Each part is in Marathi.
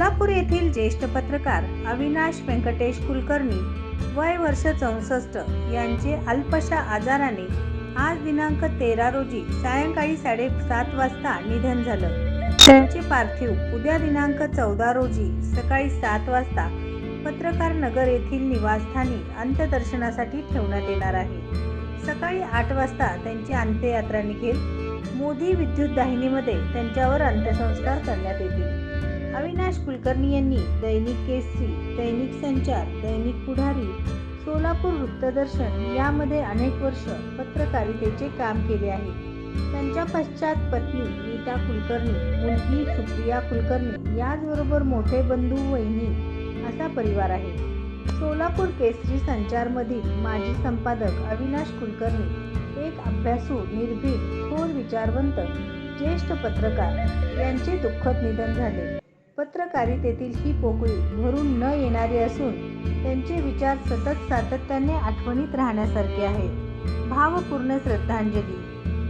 येथील ज्येष्ठ पत्रकार अविनाश व्यंकटेश कुलकर्णी वय वर्ष चौसष्ट यांचे अल्पशा आजाराने आज दिनांक तेरा रोजी सायंकाळी साडेसात वाजता निधन झालं. त्यांचे पार्थिव उद्या दिनांक चौदा रोजी सकाळी सात वाजता पत्रकार नगर येथील निवासस्थानी अंत्यदर्शनासाठी ठेवण्यात येणार आहे. सकाळी आठ वाजता त्यांची अंत्ययात्रा निघेल. मोदी विद्युत दाहिनीमध्ये त्यांच्यावर अंत्यसंस्कार करण्यात येतील. अविनाश कुलकर्णी यांनी दैनिक केसरी दैनिक संचार दैनिक पुढारी सोलापूर वृत्तदर्शन यामध्ये अनेक वर्ष पत्रकारितेचे काम केले आहे. त्यांच्या पश्चात पत्नी नीता कुलकर्णी मुलगी सुप्रिया कुलकर्णी याचबरोबर मोठे बंधू वहिनी असा परिवार आहे. सोलापूर केसरी संचारमधील माजी संपादक अविनाश कुलकर्णी एक अभ्यासू निर्भीड थोर विचारवंत ज्येष्ठ पत्रकार यांचे दुःखद निधन झाले. पत्रकारितेतील ही पोकळी भरून न येणारी असून त्यांचे विचार सतत सातत्याने आठवणीत राहण्यासारखे आहेत. भावपूर्ण श्रद्धांजली.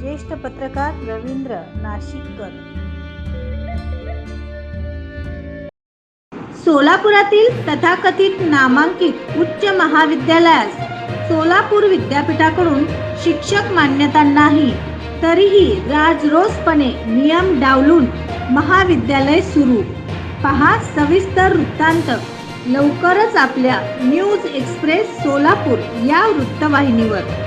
ज्येष्ठ पत्रकार रवींद्र नाशिककर. सोलापुरातील तथाकथित नामांकित उच्च महाविद्यालयास सोलापूर विद्यापीठाकडून शिक्षक मान्यता नाही तरीही राजरोसपणे नियम डावलून महाविद्यालय सुरू. पहा सविस्तर वृत्तांत. लवकरच आपल्या न्यूज एक्सप्रेस सोलापूर या वृत्तवाहिनीवर.